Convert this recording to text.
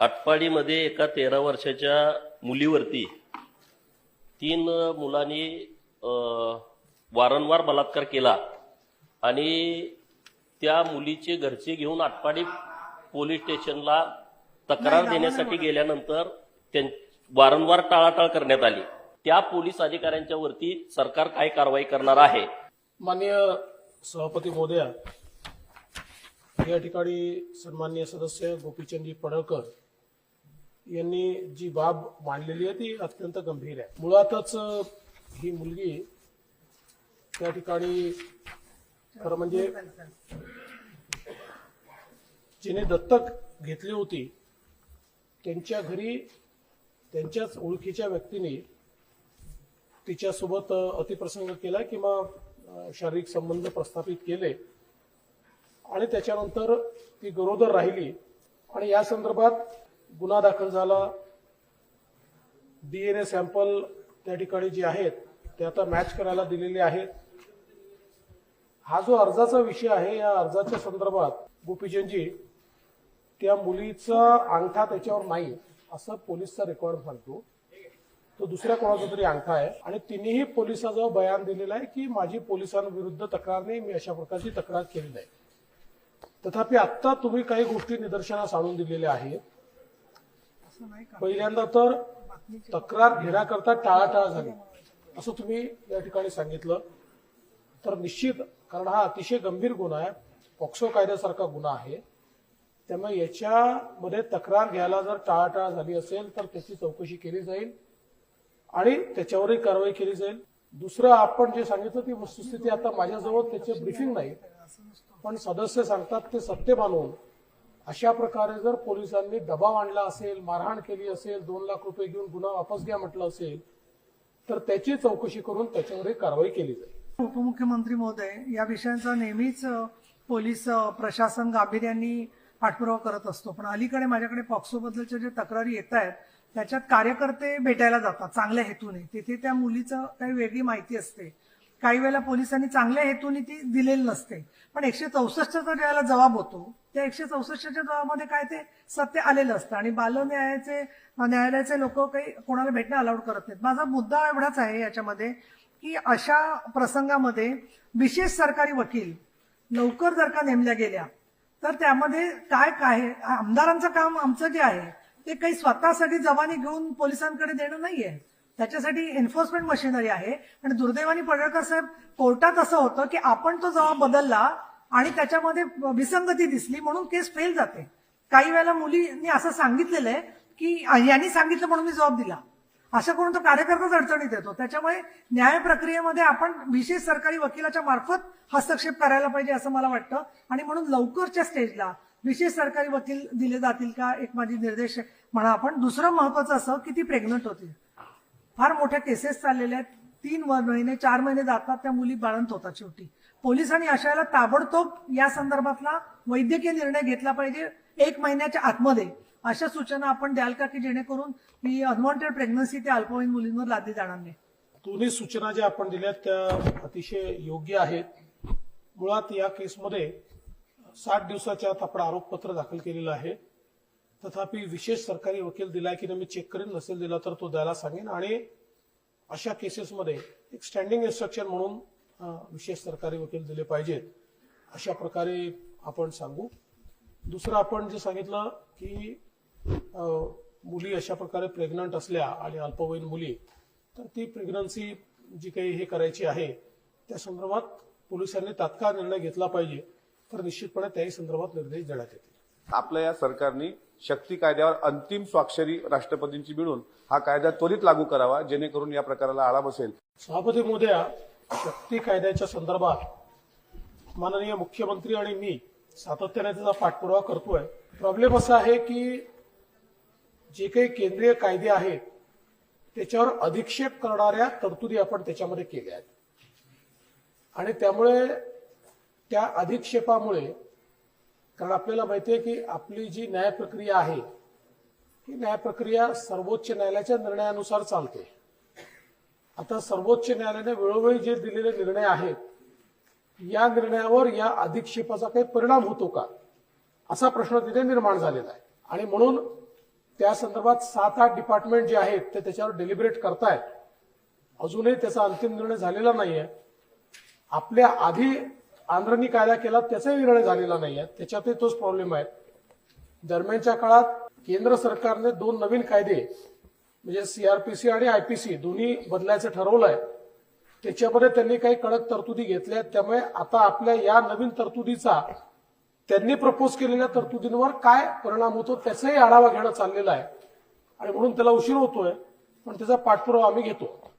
आटपाडीमध्ये एका तेरा वर्षाच्या मुलीवरती तीन मुलांनी अ, वारंवार बलात्कार केला आणि त्या मुलीचे घरचे घेऊन आटपाडी पोलीस स्टेशनला तक्रार देण्यासाठी गेल्यानंतर त्यां वारंवार टाळाटाळ करण्यात आली. त्या पोलीस अधिकाऱ्यांच्या वरती सरकार काय कारवाई करणार आहे? माननीय सभापती महोदया या ठिकाणी सन्माननीय सदस्य गोपीचंदजी पडळकर यांनी जी बाब मांडलेली आहे ती अत्यंत गंभीर आहे. मुळातच ही मुलगी त्या ठिकाणी खरं म्हणजे जिने दत्तक घेतली होती त्यांच्या घरी त्यांच्याच ओळखीच्या व्यक्तीने तिच्यासोबत अतिप्रसंग केला किंवा शारीरिक संबंध प्रस्थापित केले. आणि त्याच्यानंतर ती गरोदर राहिली. आणि या संदर्भात गुन्हा दाखल झाला. डीएनए सॅम्पल त्या ठिकाणी जे आहेत ते आता मॅच करायला दिलेले आहेत. हा जो अर्जाचा विषय आहे या अर्जाच्या संदर्भात गोपीचंदजी त्या मुलीचा अंगठा त्याच्यावर नाही असं पोलीसचा रेकॉर्ड म्हणतो. तो दुसऱ्या कोणाचा तरी अंगठा आहे. आणि तिनेही पोलिसाजवळ बयान दिलेलं आहे की माझी पोलिसांविरुद्ध तक्रार नाही मी अशा प्रकारची तक्रार केली नाही. तथापि आत्ता तुम्ही काही गोष्टी निदर्शनास आणून दिलेल्या आहेत. पहिल्यांदा तर तक्रार घेण्याकरता टाळाटाळ झाली. असं तुम्ही या ठिकाणी सांगितलं. तर निश्चित कारण हा अतिशय गंभीर गुन्हा आहे. पॉक्सो कायद्यासारखा गुन्हा आहे. त्यामुळे याच्यामध्ये तक्रार घ्यायला जर टाळाटाळ झाली असेल तर त्याची चौकशी केली जाईल आणि त्याच्यावरही कारवाई केली जाईल. दुसरं आपण जे सांगितलं ती वस्तुस्थिती आता माझ्याजवळ त्याचे ब्रिफिंग नाही. पण सदस्य सांगतात ते सत्य मानून अशा प्रकारे जर पोलिसांनी दबाव आणला असेल मारहाण केली असेल दोन लाख रुपये घेऊन गुन्हा वापस घ्या म्हटलं असेल तर त्याची चौकशी करून त्याच्यावर कारवाई केली जाईल. उपमुख्यमंत्री महोदय या विषयांचा नेहमीच पोलीस प्रशासन गांभीर्याने पाठपुरावा करत असतो. पण अलीकडे माझ्याकडे पॉक्सो बद्दलच्या जे तक्रारी येत आहेत त्याच्यात कार्यकर्ते भेटायला जातात चांगल्या हेतूने. तिथे त्या मुलीचं काही वेगळी माहिती असते. काही वेळेला पोलिसांनी चांगल्या हेतूने ती दिलेली नसते. पण एकशे चौसष्टचा ज्याला जबाब होतो त्या एकशे चौसष्टच्या जबाबामध्ये काय ते सत्य आलेलं असतं. आणि बाल न्यायाचे न्यायालयाचे लोक काही कोणाला भेटणं अलाउड करत नाहीत. माझा मुद्दा एवढाच आहे याच्यामध्ये की अशा प्रसंगामध्ये विशेष सरकारी वकील लवकर जर का नेमल्या गेल्या तर त्यामध्ये काय काय आमदारांचं काम आमचं जे आहे ते काही स्वतःसाठी जबानी घेऊन पोलिसांकडे देणं नाहीये. त्याच्यासाठी एन्फोर्समेंट मशिनरी आहे. आणि दुर्दैवाने पडळकर साहेब कोर्टात असं होतं की आपण तो जवाब बदलला आणि त्याच्यामध्ये विसंगती दिसली म्हणून केस फेल जाते. काही वेळेला मुलींनी असं सांगितलेलं आहे की यांनी सांगितलं म्हणून मी जबाब दिला. असं करून तो कार्यकर्ताच अडचणीत येतो. त्याच्यामुळे न्याय प्रक्रियेमध्ये आपण विशेष सरकारी वकिलाच्या मार्फत हस्तक्षेप करायला पाहिजे असं मला वाटतं. आणि म्हणून लवकरच्या स्टेजला विशेष सरकारी वकील दिले जातील का एक माझी निर्देश म्हणा. आपण दुसरं महत्वाचं असं की ती प्रेग्नंट होती फार मोठ्या केसेस चाललेल्या आहेत. तीन महिने चार महिने जातात त्या मुली बाळंत होतात शेवटी. पोलिसांनी अशा वेळेला ताबडतोब या संदर्भातला वैद्यकीय निर्णय घेतला पाहिजे एक महिन्याच्या आतमध्ये. अशा सूचना आपण द्याल का की जेणेकरून ही अनवॉन्टेड प्रेग्नन्सी त्या अल्पवयीन मुलींवर लादली जाणार नाही? दोन्ही सूचना ज्या आपण दिल्यात त्या अतिशय योग्य आहेत. मुळात या केसमध्ये साठ दिवसाच्या आत आपण आरोपपत्र दाखल केलेलं आहे. तथापि विशेष सरकारी वकील दिलाय की नाही मी चेक करेन नसेल दिला तर तो द्यायला सांगेन. आणि अशा केसेसमध्ये एक स्टँडिंग इन्स्ट्रक्शन म्हणून विशेष सरकारी वकील दिले पाहिजेत. अशा प्रकारे आपण सांगू. दुसरं आपण जे सांगितलं की मुली अशा प्रकारे प्रेग्नंट असल्या आणि अल्पवयीन मुली तर ती प्रेग्नन्सी जी काही हे करायची आहे त्या संदर्भात पोलिसांनी तात्काळ निर्णय घेतला पाहिजे. तर निश्चितपणे त्याही संदर्भात निर्देश देण्यात येतील. आपल्या या सरकारने शक्ती कायद्यावर अंतिम स्वाक्षरी राष्ट्रपतींची मिळून हा कायदा त्वरित लागू करावा जेणेकरून या प्रकाराला आळा बसेल. सभापती मोदया शक्ती कायद्याच्या संदर्भात माननीय मुख्यमंत्री आणि मी सातत्याने त्याचा पाठपुरावा करतोय. प्रॉब्लेम असा आहे की जे काही केंद्रीय कायदे आहेत त्याच्यावर अधिक्षेप करणाऱ्या तरतुदी आपण त्याच्यामध्ये केल्या आहेत. आणि त्यामुळे त्या अधिक्षेपामुळे कारण आपल्याला माहिती आहे की आपली जी न्याय प्रक्रिया आहे ही न्याय प्रक्रिया सर्वोच्च न्यायालयाच्या निर्णयानुसार चालते. आता सर्वोच्च न्यायालयाने वेळोवेळी जे दिलेले निर्णय आहेत या निर्णयावर या अधिक्षेपाचा काही परिणाम होतो का? असा प्रश्न तिथे निर्माण झालेला आहे. आणि म्हणून त्या संदर्भात सात आठ डिपार्टमेंट जे आहेत ते त्याच्यावर डेलिब्रेट करतायत. अजूनही त्याचा अंतिम निर्णय झालेला नाहीये. आपल्या आधी आंध्रनी कायदा केला त्याचाही निर्णय झालेला नाही आहे. त्याच्यातही तोच प्रॉब्लेम आहे. दरम्यानच्या काळात केंद्र सरकारने दोन नवीन कायदे म्हणजे सीआरपीसी आणि आयपीसी दोन्ही बदलायचं ठरवलं आहे त्याच्यामध्ये त्यांनी काही कडक तरतुदी घेतल्या आहेत. त्यामुळे आता आपल्या या नवीन तरतुदीचा त्यांनी प्रपोज केलेल्या तरतुदींवर काय परिणाम होतो त्याचाही आढावा घेणं चाललेला आहे. आणि म्हणून त्याला उशीर होतोय पण त्याचा पाठपुरावा आम्ही घेतो.